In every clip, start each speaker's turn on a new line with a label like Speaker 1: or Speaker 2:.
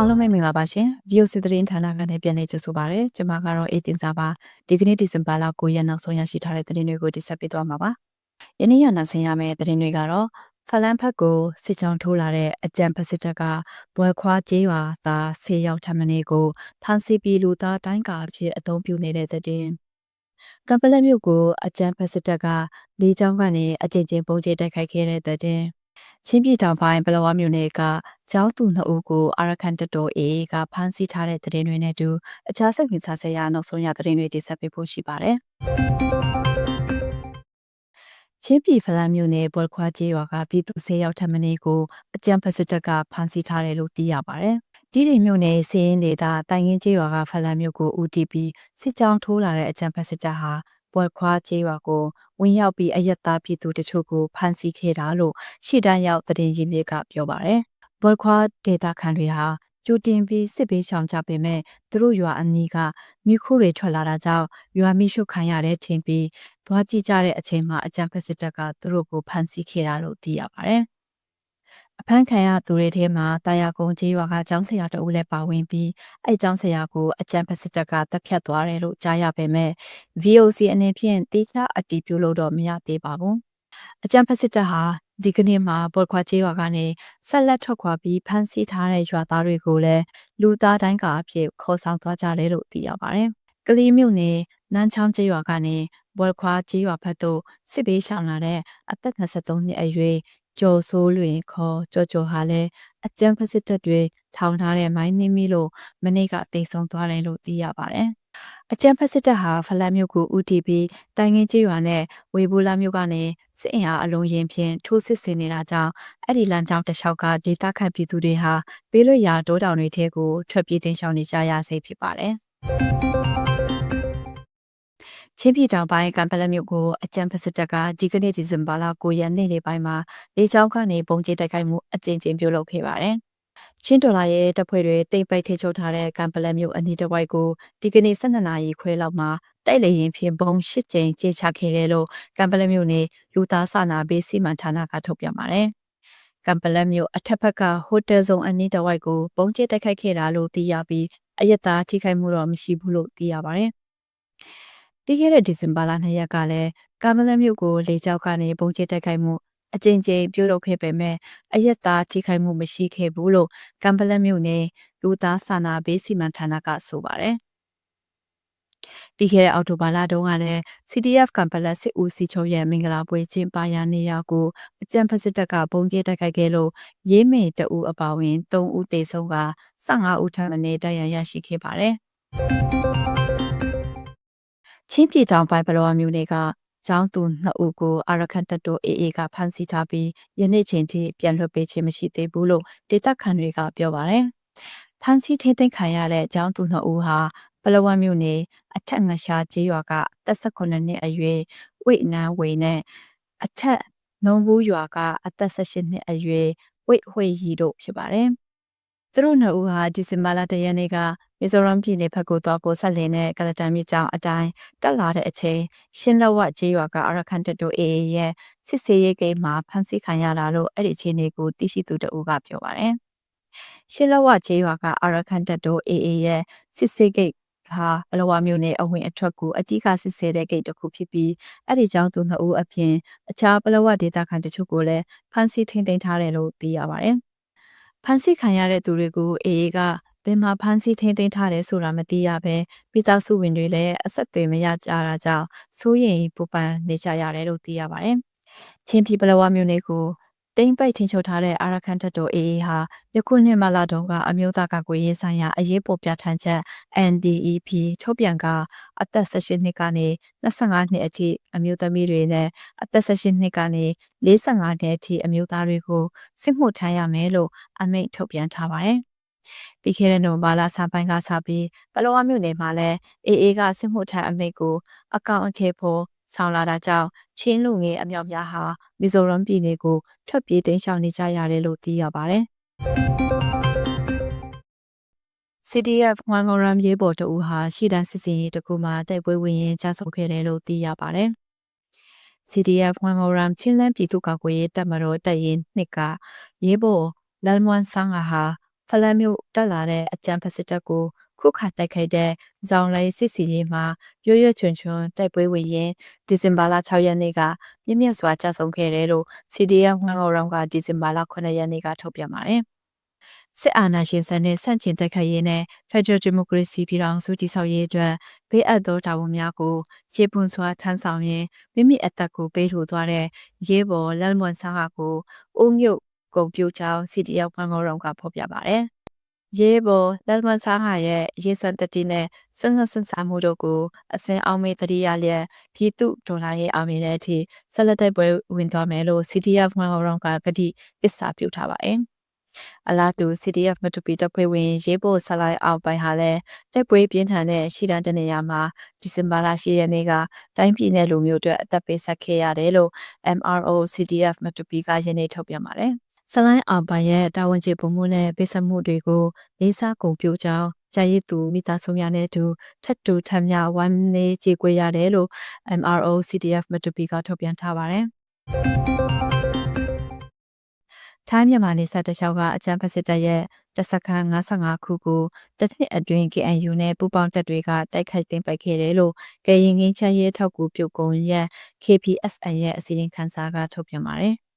Speaker 1: အားလုံးပဲမင်္ဂလာပါရှင် VOC သတင်းဌာနကနေပြန်လည်ကြိုဆိုပါရစေကျွန်မကတော့အေးတင်စာပါဒီကနေ့ဒီဇင်ဘာလ9ရက်နောက်ဆုံးရရှိထားတဲ့သတင်းတွေကိုတင်ဆက်ပေးသွားမှာပါယနေ့ရနောက်ဆင်ရမယ့်သတင်းတွေကတော့ဖလန်ဖက်ကိုစစ်ကြောင်းထိုးလာတဲ့အကြံဖက်စစ်တပ်ကဘွယ်ခွာကျေးရွာသားဆေးရောက်ထမင်းကိုဖမ်းဆီးပြီးလူသားတိုင်းကာအဖြစ်အသုံးပြုနေတဲ့သတင်းကမ်ပလက်မြို့ကိုအကြံဖက်စစ်တပ်ကလေးချောင်းကနေအကြိမ်ကြိမ်ပုံကျတိုက်ခိုက်ခဲ့တဲ့တဲ့ ချင်းပြည်တောင်ပိုင်းပလောဝမြို့နယ်ကကျောင်းသူနှစ်ဦးကိုအာရကန်တတော်အေကဖမ်းဆီးထားတဲ့သတင်းတွေနဲ့အတူအခြားစိတ်ဝင်စားစရာနောက်ဆုံးရသတင်းတွေတင်ဆက်ပေးဖို့ရှိပါတယ်။ချင်းပြည်ဖလန်းမြို့နယ်ပေါ်ခွာကျေးရွာကပြည်သူဆေးရောက်ထပ်မင်းကိုအကြံဖက်စစ်တပ်ကဖမ်းဆီးထားတယ်လို့သိရပါတယ်။ဒီဒီမြို့နယ်စီးရင်ဒေတာတိုင်ငင်းကျေးရွာကဖလန်းမြို့ကို UTP စစ်ကြောင်းထိုးလာတဲ့အကြံဖက်စစ်တပ်ဟာ ပေါ်ခွာကျေးရွာကိုဝင်ရောက်ပြီးအယက်သားပြည်သူတချို့ကိုဖမ်းဆီးခဲ့တာလို့ရှေ့တန်းရောက်သတင်းရင်းမြစ်ကပြောပါတယ်။ဘော်ခွာဒေတာခန်တွေဟာကြိုတင်ပြီးစစ်ပေးဆောင်ကြပေမဲ့သူတို့ရွာအနီးကမိခိုးတွေထွက်လာတာကြောင့်ရွာမိရှုခံရတဲ့ထင်ပြီးသွားကြည့်ကြတဲ့အချိန်မှာအကြံဖက်စစ်တပ်ကသူတို့ကိုဖမ်းဆီးခဲ့တာလို့သိရပါတယ်။ အဖမ်းခံရသူတွေထဲမှာတာယာကုန်းကျေးရွာကကျောင်းဆရာတဦးလည်းပါဝင်ပြီးအဲကျောင်းဆရာကိုအကြံဖက်စစ်တပ်ကတပ်ဖြတ်သွားတယ်လို့ကြားရပေမဲ့ VOC အနေဖြင့်တိကျအတည်ပြုလို့တော့မရသေးပါဘူး။အကြံဖက်စစ်တပ်ဟာဒီကနေ့မှာပေါ်ခွာကျေးရွာကနေဆက်လက်ထွက်ခွာပြီးဖမ်းဆီးထားတဲ့ရွာသားတွေကိုလည်းလူသားတိုင်းကအဖြစ်ခေါ်ဆောင်သွားကြတယ်လို့သိရပါတယ်။ကလေးမြို့နယ်နန်းချောင်းကျေးရွာကနေဘော်ခွာကျေးရွာဘက်သို့စစ်ပေးရှောင်လာတဲ့အသက်23နှစ်အရွယ် ကျော်ဆိုးလွင်ခေါ်ကြော်ကျော်ဟာလည်းအကြံဖစစ်တပ်တွေထောင်ထားတဲ့မိုင်းနှင်းမီလို့မနေ့ကတိတ်ဆုံးသွားတယ်လို့သိရပါတယ်။အကြံဖက်စစ်တပ်ဟာဖလတ်မြို့ကိုဦးတည်ပြီးတိုင်ငင်းကျေးရွာနဲ့ဝေဘူလာမြို့ကနေစစ်အင်အားအလုံးရင်ဖြင့်ထိုးစစ်ဆင်နေတာကြောင့်အဲ့ဒီလမ်းကြောင်းတစ်လျှောက်ကဒေသခံပြည်သူတွေဟာပေးလွတ်ရာတိုးတောင်တွေထဲကိုထွက်ပြေးတင်ရှောင်နေကြရဆဲဖြစ်ပါတယ်။ ချင်းပြည်တောင်ပိုင်းကံပလက်မြို့ကိုအကြံဖစစ်တပ်ကဒီကနေ့ဒီဇင်ဘာလ9ရက်နေ့နေ့ပိုင်းမှာလေကြောင်းကနေပုံကျတိုက်ခိုက်မှုအကြိမ်ကြိမ်ပြုလုပ်ခဲ့ပါတယ်။ချင်းဒေါ်လာရဲ့တပ်ဖွဲ့တွေတိမ်ပိုက်ထိချုပ်ထားတဲ့ကံပလက်မြို့အနီးတစ်ဝိုက်ကိုဒီကနေ့12နာရီခွဲလောက်မှာတိုက်လေရင်ဖြင့်ဘုံ၈ကြိမ်ကျေချခဲ့တယ်လို့ကံပလက်မြို့နယ်လူသားစာနာပေးစီမံဌာနကထုတ်ပြန်ပါတယ်။ကံပလက်မြို့အထက်ဘက်ကဟိုတယ်ဆောင်အနီးတစ်ဝိုက်ကိုပုံကျတိုက်ခိုက်ခဲ့တာလို့သိရပြီးအယက်သားထိခိုက်မှုတော့မရှိဘူးလို့သိရပါတယ်။ ပြီးခဲ့တဲ့ဒီဇင်ဘာလ2ရက်ကလည်းကာမလန်မြို့ကိုလေကြောက်ကနေပုံကျတက်ခိုက်မှုအကြိမ်ကြိမ်ပြုလုပ်ခဲ့ပေမဲ့အရက်သားထိခိုက်မှုမရှိခဲ့ဘူးလို့ကမ်ပလန်မြို့နယ်လူသားစာနာဘေးစီမံဌာနကဆိုပါတယ်။ပြီးခဲ့တဲ့အောက်တိုဘာလတုန်းကလည်း CDF ကမ်ပလန်စစ်ဦးစီးချုပ်ရဲ့မင်္ဂလာပွဲကျင်းပရာနေရာကိုအကြံဖစစ်တပ်ကပုံကျတက်ခိုက်ခဲ့လို့ရေးမေတအူအပါဝင်3ဦးသေဆုံးက15ဦးထပ်မံတရားရရှိခဲ့ပါတယ်။ ချင်းပြည်တောင်ပိုင်းပလောဝမြို့နယ်ကကျောင်းသူနှစ်ဦးကိုအာရကန်တတို AA ကဖမ်းဆီးထားပြီးယနေ့ချိန်ထိပြန်လွှတ်ပေးခြင်းမရှိသေးဘူးလို့ဒေသခံတွေကပြောပါတယ်။ဖမ်းဆီးထိန်းသိမ်းခံရတဲ့ကျောင်းသူနှစ်ဦးဟာပလောဝမြို့နယ်အထက်ငရှာကျေးရွာကတက်18နှစ်အရွယ်ဝိနန်းဝေနဲ့အထက်နှုံဘူးရွာကအသက်18နှစ်အရွယ်ဝိဝှေရီတို့ဖြစ်ပါတယ်။ သူတို့နှစ်ဦးဟာဒီဇင်ဘာလ၁ရက်နေ့ကမီဇိုရမ်ပြည်နယ်ဘက်ကိုသွားဖို့ဆက်လင်းတဲ့ကလတန်မြစ်ကြောင်အတိုင်းတက်လာတဲ့အချိန်ရှင်းလက်ဝကျေးရွာကအရခန်တတိုအေအေရဲ့စစ်စေးရေးဂိမ်းမှာဖမ်းဆီးခံရတာလို့အဲ့ဒီအချိန်တွေကိုသိရှိသူတအူးကပြောပါတယ်။ရှင်းလက်ဝကျေးရွာကအရခန်တတိုအေအေရဲ့စစ်စေးဂိမ်းဟာအလဝမျိုးနဲ့အဝင်အထွက်ကိုအကြီးကစစ်ဆေးတဲ့ဂိတ်တစ်ခုဖြစ်ပြီးအဲ့ဒီကြောင့်သူနှစ်ဦးအပြင်အခြားပလဝဒေတာခံတချို့ကိုလည်းဖမ်းဆီးထိန်းသိမ်းထားတယ်လို့သိရပါတယ်။ ဖမ်းဆီးခံရတဲ့သူတွေကိုအေအေကဘယ်မှာဖမ်းဆီးထိန်းသိမ်းထားတယ်ဆိုတာမသိရဘဲမိသားစုဝင်တွေလည်းအဆက်အသွယ်မရကြတာကြောင့်စိုးရိမ်ပူပန်နေကြရတယ်လို့သိရပါတယ်။ချင်းပြည်ပလဝမြို့နယ်ကို တိမ့်ပိုက်ထင်ချုပ်ထားတဲ့အာရခန်တပ်တော် AA ဟာယခုနှစ်မလတုန်းကအမျိုးသားကာကွယ်ရေးဆိုင်ရာအရေးပေါ်ပြဋ္ဌာန်းချက် NDEP ထုတ်ပြန်ကအသက်18နှစ်ကနေ25နှစ်အထိအမျိုးသမီးတွေနဲ့အသက်18နှစ်ကနေ45နှစ်အထိအမျိုးသားတွေကိုစစ်မှုထမ်းရမယ်လို့အမိန့်ထုတ်ပြန်ထားပါတယ်။ပြီးခဲ့တဲ့နိုဝင်ဘာလဆန်းပိုင်းကစပြီးပလောဝမြို့နယ်မှာလည်းအေအေကစစ်မှုထမ်းအမိန့်ကိုအကောင့်အထည်ဖော် ဆောင်လာတာကြောင့်ချင်းလူငယ်အမြောက်များဟာမီဇိုရမ်ပြည်နယ်ကိုထွက်ပြေးတိမ်းရှောင်နေကြရတယ်လို့သိရပါတယ်။ CDF ဝမ်ဂရမ်ရေးပေါ်တူဟာရှီတန်စစ်စင်ရေးတကူမှာတိုက်ပွဲဝင်ရင်ကြာဆုံးခဲ့တယ်လို့သိရပါတယ်။ CDF ဝမ်ဂရမ်ချင်းလန်းပြည်သူ့ကာကွယ်ရေးတပ်မတော်တပ်ရင်းနှစ်ကရေးပေါ်လန်မွမ်ဆန်းဟာဖလန်မြို့တက်လာတဲ့အကြံဖက်စစ်တပ်ကို ခုခါတိုက်ခိုက်တဲ့ဇောင်လိုင်းစစ်စီရေးမှာရွရွချွန်ချွန်တိုက်ပွဲဝင်ရင်ဒီဇင်ဘာလ6ရက်နေ့ကမြင့်မြတ်စွာကြာဆုံးခဲ့တယ်လို့ CDF ငှောင်းရောင်ကဒီဇင်ဘာလ9ရက်နေ့ကထုတ်ပြန်ပါတယ်။စစ်အာဏာရှင်စနစ်ဆန့်ကျင်တိုက်ခိုက်ရေးနဲ့ Federal Democracy ပြည်ထောင်စုတည်ဆောက်ရေးအတွက်ဘေးအပ်သောတာဝန်များကိုခြေပွန်စွာထမ်းဆောင်ရင်းမိမိအသက်ကိုပေးထိုသွားတဲ့ရေးပေါ်လက်မွန်ဆားကိုအုံမြုပ်ကုန်ပြိုချောင်း CDF ငှောင်းရောင်ကဖော်ပြပါတယ်။ ရေပေါ်လက်မဆားဟာရဲ့ရေစွမ်းတတိနဲ့ဆွမ်းဆွမ်းစားမှုတို့ကိုအစင်အောင်မေတတိယလျက်ပြည်သူဒေါ်လာရဲ့အောင်မြင်တဲ့အထိဆက်လက်တိုက်ပွဲဝင်သွားမယ်လို့ CTF မှောင်ရောင်ကကတိသစ္စာပြုထားပါတယ်။အလားတူ CTF မတူပီတပ်ဖွဲ့ဝင်ရေပေါ်ဆလိုက်အောင်ပိုင်းဟာလည်းတိုက်ပွဲပြင်းထန်တဲ့ရှီတန်တနေရာမှာဒီဇင်ဘာလ10ရက်နေ့ကတိုင်းပြည်နယ်လူမျိုးတွေအသက်ပေးဆက်ခဲ့ရတယ်လို့ MRO CTF မတူပီကယနေ့ထုတ်ပြန်ပါတယ်။ ဆလိုင်းအောင်ပိုင်ရဲ့တာဝန်ကျေပုံမှုနဲ့ပိစမှုတွေကိုလေးစားကုန်ပြိုးကြောင်းကြာရည်သူမိသားစုများနဲ့အတူထပ်တူထမ်းမြဝမ်းနေကြေကွေရတယ်လို့ MRO CDF မတူပီကထုတ်ပြန်ထားပါတယ်။ထိုင်းမြန်မာနေဆက်တလျှောက်ကအကြံဖက်စစ်တပ်ရဲ့တစခန်း55ခုကိုတစ်နှစ်အတွင်း KNU နဲ့ပူးပေါင်းတပ်တွေကတိုက်ခိုက်သိမ်းပိုက်ခဲ့တယ်လို့ကရင်ငင်းချရဲထောက်ကူပြုတ်ကုံရဲ့ KPSN ရဲ့အစီရင်ခံစာကထုတ်ပြန်ပါတယ်။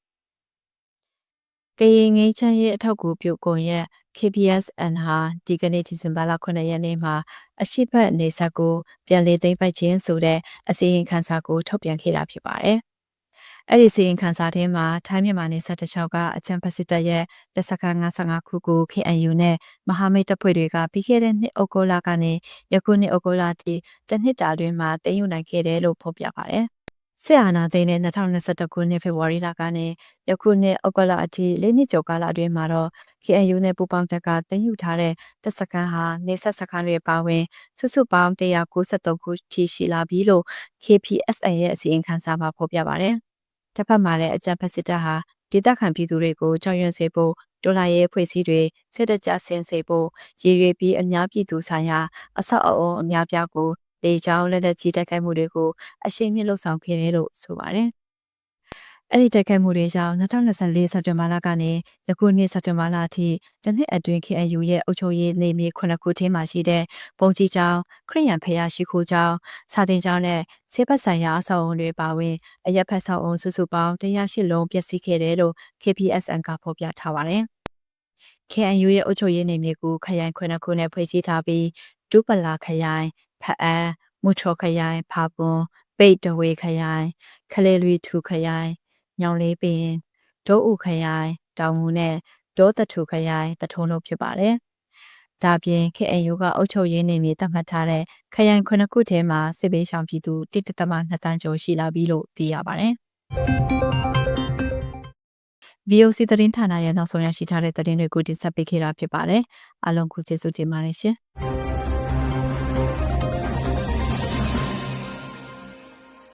Speaker 1: ကရင်ငိမ်းချမ်းရေးအထောက်အကူပြုကွန်ရက် KPSN ဟာဒီကနေ့ဒီဇင်ဘာလ9ရက်နေ့မှာအရှိတ်နေဆက်ကိုပြန်လည်သိမ်းပိုက်ခြင်းဆိုတဲ့အစီရင်ခံစာကိုထုတ်ပြန်ခဲ့တာဖြစ်ပါတယ်။အဲ့ဒီစီရင်ခံစာထဲမှာထိုင်းမြန်မာနယ်စပ်တစ်လျှောက်ကအချမ်းပစစ်တပ်ရဲ့တပ်စခန်း55ခုကို KNU နဲ့မဟာမိတ်တပ်ဖွဲ့တွေကပြီးခဲ့တဲ့နှစ်ဩဂုတ်လကနေယခုနှစ်ဩဂုတ်လထိတစ်နှစ်တာတွင်မှာသိမ်းယူနိုင်ခဲ့တယ်လို့ဖော်ပြပါတယ်။ စစ်အာဏာသိမ်းတဲ့2021ခုနှစ်ဖေဖော်ဝါရီလကနေယခုနှစ်ဩဂုတ်လအထိလေးနှစ်ကျော်ကာလအတွင်းမှာတော့ KNU နဲ့ပူးပေါင်းတပ်ကတင်ယူထားတဲ့တပ်စခန်းဟာနေဆက်စခန်းတွေပါဝင်စုစုပေါင်း193ခုထိရှိလာပြီလို့ KPSN ရဲ့အစီရင်ခံစာမှာဖော်ပြပါတယ်။တစ်ဖက်မှာလည်းအကြံဖက်စစ်တပ်ဟာဒေသခံပြည်သူတွေကိုကြောက်ရွံ့စေဖို့ဒေါ်လာရဲဖွဲ့စည်းတွေစစ်တပ်ကြဆင်းစေဖို့ရည်ရွယ်ပြီးအများပြည်သူဆိုင်ရာအဆောက်အအုံအများပြားကို လေကြောင်းလက်လက်ကြီးတိုက်ခိုက်မှုတွေကိုအရှိန်မြင့်လှုပ်ဆောင်ခဲ့တယ်လို့ဆိုပါတယ်။အဲ့ဒီတိုက်ခိုက်မှုတွေကြောင့်2024စက်တင်ဘာလကနေယခုနှစ်စက်တင်ဘာလအထိတနှစ်အတွင်း KNU ရဲ့အုပ်ချုပ်ရေးနေမြေခုနှစ်ခုထဲမှာရှိတဲ့ပုံကြီးကျောင်းခရိယံဖရာရှိခိုးကျောင်းစာတင်ကျောင်းနဲ့ဆေးပတ်ဆိုင်ရာအဆောက်အုံတွေပါဝင်အရက်ဖက်ဆောက်အုံစုစုပေါင်း108လုံးပျက်စီးခဲ့တယ်လို့ KPSN ကဖော်ပြထားပါတယ်။ KNU ရဲ့အုပ်ချုပ်ရေးနေမြေကိုခရိုင်ခုနှစ်ခုနဲ့ဖွဲ့စည်းထားပြီးဒုပလာခရိုင် ဖအန်းမူချော်ခရိုင်ဖာပွန်ပိတ်တဝေခရိုင်ခလေလွီထူခရိုင်ညောင်လေးပင်ဒိုးဥခရိုင်တောင်ငူနဲ့ဒေါတထူခရိုင်တထုံးတို့ဖြစ်ပါတယ်။ဒါပြင် KNU ကအုပ်ချုပ်ရေးနေမြေသတ်မှတ်ထားတဲ့ခရိုင်ခုနှစ်ခုထဲမှာစစ်ပေးဆောင်ပြည်သူ1.2တန်းကျော်ရှိလာပြီလို့သိရပါတယ်။ VOC သတင်းဌာနရဲ့နောက်ဆုံးရရှိထားတဲ့သတင်းတွေကိုတင်ဆက်ပေးခဲ့တာဖြစ်ပါတယ်။အားလုံးကိုကျေးဇူးတင်ပါတယ်ရှင်။